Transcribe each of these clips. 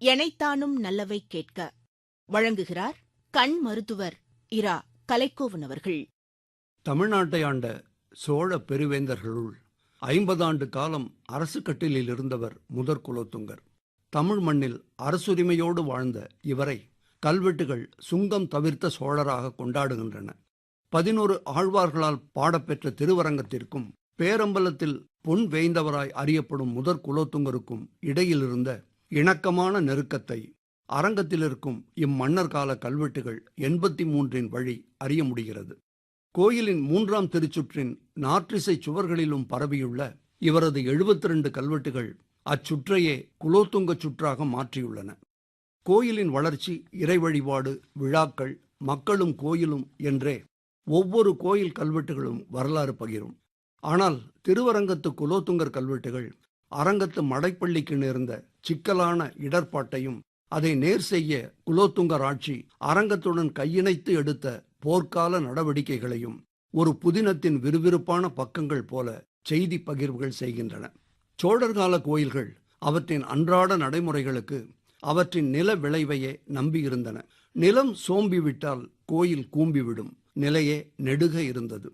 எனைத்தானும் நல்லவை கேட்க வழங்குகிறார் கண் மருத்துவர் இரா கலைக்கோவன் அவர்கள். தமிழ்நாட்டை ஆண்ட சோழ பெருவேந்தர்களுள் ஐம்பதாண்டு காலம் அரசு கட்டிலில் இருந்தவர் முதற் குலோத்துங்கர். தமிழ் மண்ணில் அரசுரிமையோடு வாழ்ந்த இவரை கல்வெட்டுகள் சுங்கம் தவிர்த்த சோழராக கொண்டாடுகின்றன. பதினோரு ஆழ்வார்களால் பாடப்பெற்ற திருவரங்கத்திற்கும் பேரம்பலத்தில் பொன் வேய்ந்தவராய் அறியப்படும் முதற் குலோத்துங்கருக்கும் இடையிலிருந்த இணக்கமான நெருக்கத்தை அரங்கத்தில் இருக்கும் இம்மன்னர் கால கல்வெட்டுகள் எண்பத்தி மூன்றின் வழி அறிய முடிகிறது. கோயிலின் மூன்றாம் திருச்சுற்றின் நாற்றிசை சுவர்களிலும் பரவியுள்ள இவரது 72 கல்வெட்டுகள் அச்சுற்றையே குலோத்துங்க சுற்றாக மாற்றியுள்ளன. கோயிலின் வளர்ச்சி இறை வழிபாடு விழாக்கள் மக்களும் கோயிலும் என்றே ஒவ்வொரு கோயில் கல்வெட்டுகளும் வரலாறு பகிரும். ஆனால் திருவரங்கத்து குலோத்துங்கர் கல்வெட்டுகள் அரங்கத்து மடைப்பள்ளிக்கு நேர்ந்த சிக்கலான இடர்பாட்டையும் அதை நேர் செய்ய குலோத்துங்கர் ஆட்சி அரங்கத்துடன் கையிணைத்து எடுத்த போர்க்கால நடவடிக்கைகளையும் ஒரு புதினத்தின் விறுவிறுப்பான பக்கங்கள் போல செய்தி பகிர்வுகள் செய்கின்றன. சோழர்கால கோயில்கள் அவற்றின் அன்றாட நடைமுறைகளுக்கு அவற்றின் நில விளைவையே நம்பியிருந்தன. நிலம் சோம்பிவிட்டால் கோயில் கூம்பிவிடும் நிலையே நெடுக இருந்தது.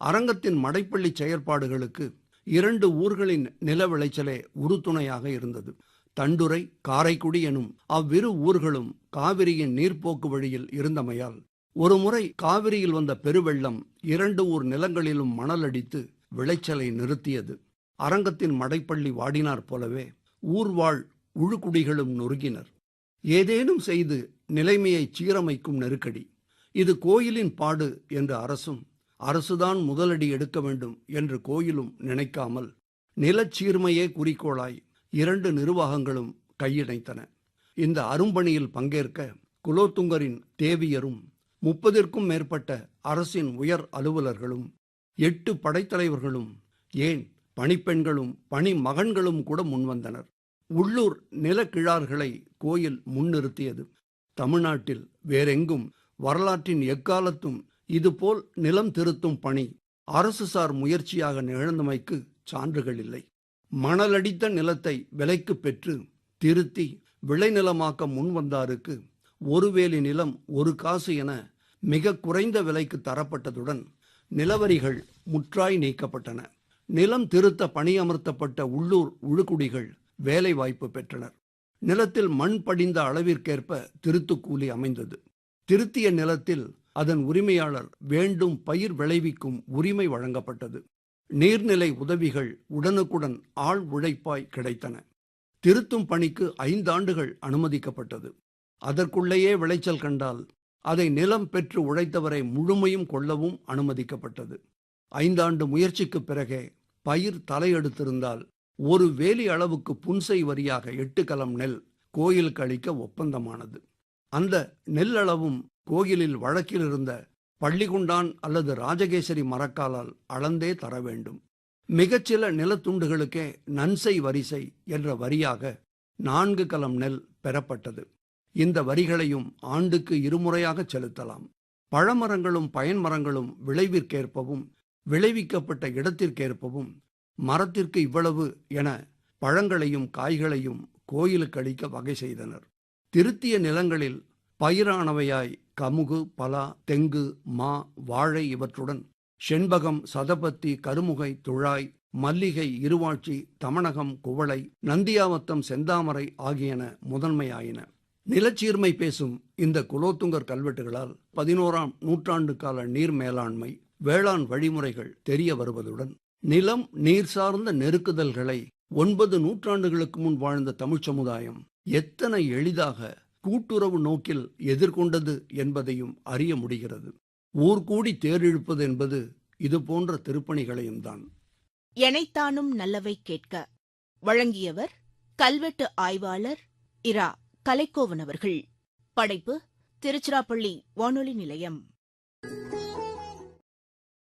அரங்கத்தின் மடைப்பள்ளி செயற்பாடுகளுக்கு இரண்டு ஊர்களின் நில விளைச்சலே உறுதுணையாக இருந்தது. தண்டுரை காரைக்குடி எனும் அவ்விரு ஊர்களும் காவிரியின் நீர்ப்போக்கு வழியில் இருந்தமையால் ஒருமுறை காவிரியில் வந்த பெருவெள்ளம் இரண்டு ஊர் நிலங்களிலும் மணலடித்து விளைச்சலை நிறுத்தியது. அரங்கத்தின் மடைப்பள்ளி வாடினார் போலவே ஊர்வாழ் உழுக்குடிகளும் நொறுங்கினர் ஏதேனும் செய்து நிலைமையை சீரமைக்கும் நெருக்கடி. இது கோயிலின் பாடு என்ற அரசும் அரசுதான் முதலடி எடுக்க வேண்டும் என்று கோயிலும் நினைக்காமல் நிலச்சீர்மையே குறிக்கோளாய் இரண்டு நிர்வாகங்களும் கையிணைத்தன. இந்த அரும்பணியில் பங்கேற்க குலோத்துங்கரின் தேவியரும் முப்பதிற்கும் மேற்பட்ட அரசின் உயர் அலுவலர்களும் எட்டு படைத்தலைவர்களும் ஏன் பணிப்பெண்களும் பணி மகன்களும் கூட முன்வந்தனர். உள்ளூர் நிலக்கிழார்களை கோயில் முன்னிறுத்தியது. தமிழ்நாட்டில் வேறெங்கும் வரலாற்றின் எக்காலத்தும் இதுபோல் நிலம் திருத்தும் பணி அரசுசார் முயற்சியாக நிகழ்ந்தமைக்கு சான்றுகள் இல்லை. மணலடித்த நிலத்தை விலைக்கு பெற்று திருத்தி விளைநிலமாக்க முன்வந்தாருக்கு ஒருவேலி நிலம் ஒரு காசு என மிக குறைந்த விலைக்கு தரப்பட்டதுடன் நிலவரிகள் முற்றாய் நீக்கப்பட்டன. நிலம் திருத்த பணியமர்த்தப்பட்ட உள்ளூர் உழுக்குடிகள் வேலை வாய்ப்பு பெற்றனர். நிலத்தில் மண் படிந்த அளவிற்கேற்ப திருத்துக்கூலி அமைந்தது. திருத்திய நிலத்தில் அதன் உரிமையாளர் வேண்டும் பயிர் விளைவிக்கும் உரிமை வழங்கப்பட்டது. நீர்நிலை உதவிகள் உடனுக்குடன் ஆள் உழைப்பாய் கிடைத்தன. திருத்தும் பணிக்கு ஐந்தாண்டுகள் அனுமதிக்கப்பட்டது. அதற்குள்ளேயே விளைச்சல் கண்டால் அதை நிலம் பெற்று உழைத்தவரை முழுமையும் கொள்ளவும் அனுமதிக்கப்பட்டது. ஐந்தாண்டு முயற்சிக்குப் பிறகே பயிர் தலையெடுத்திருந்தால் ஒரு வேலி அளவுக்கு புன்சை வரியாக எட்டு கலம் நெல் கோயிலுக்கு அளிக்க ஒப்பந்தமானது. அந்த நெல்லளவும் கோயிலில் வழக்கில் இருந்த பள்ளிகுண்டான் அல்லது ராஜகேசரி மரக்காலால் அளந்தே தர வேண்டும். மிகச்சில நிலத்துண்டுகளுக்கே நன்சை வரிசை என்ற வரியாக நான்கு கலம் நெல் பெறப்பட்டது. இந்த வரிகளையும் ஆண்டுக்கு இருமுறையாக செலுத்தலாம். பழமரங்களும் பயன்மரங்களும் விளைவிற்கேற்பவும் விளைவிக்கப்பட்ட இடத்திற்கேற்பவும் மரத்திற்கு இவ்வளவு என பழங்களையும் காய்களையும் கோயிலுக்கு அளிக்க வகை செய்தனர். திருத்திய நிலங்களில் பயிரானவையாய் கமுகு பலா தெங்கு மா வாழை இவற்றுடன் செண்பகம் சதபத்தி கருமுகை துழாய் மல்லிகை இருவாட்சி தமணகம் குவளை நந்தியாவத்தம் செந்தாமரை ஆகியன முதன்மையாயின. நிலச்சீர்மை பேசும் இந்த குலோத்துங்கர் கல்வெட்டுகளால் பதினோராம் நூற்றாண்டு கால நீர் மேலாண்மை வேளாண் வழிமுறைகள் தெரிய வருவதுடன் நிலம் நீர் சார்ந்த நெருக்குதல்களை ஒன்பது நூற்றாண்டுகளுக்கு முன் வாழ்ந்த தமிழ்ச் சமுதாயம் எத்தனை எளிதாக கூட்டுறவு நோக்கில் எதிர்கொண்டது என்பதையும் அறிய முடிகிறது. ஊர்கூடி தேரிழுப்பது என்பது இது போன்ற திருப்பணிகளையும் தான். எனைத்தானும் நல்லவை கேட்க. வழங்கியவர் கல்வெட்டு ஆய்வாளர் இரா கலைக்கோவன் அவர்கள். படைப்பு திருச்சிராப்பள்ளி வானொலி நிலையம்.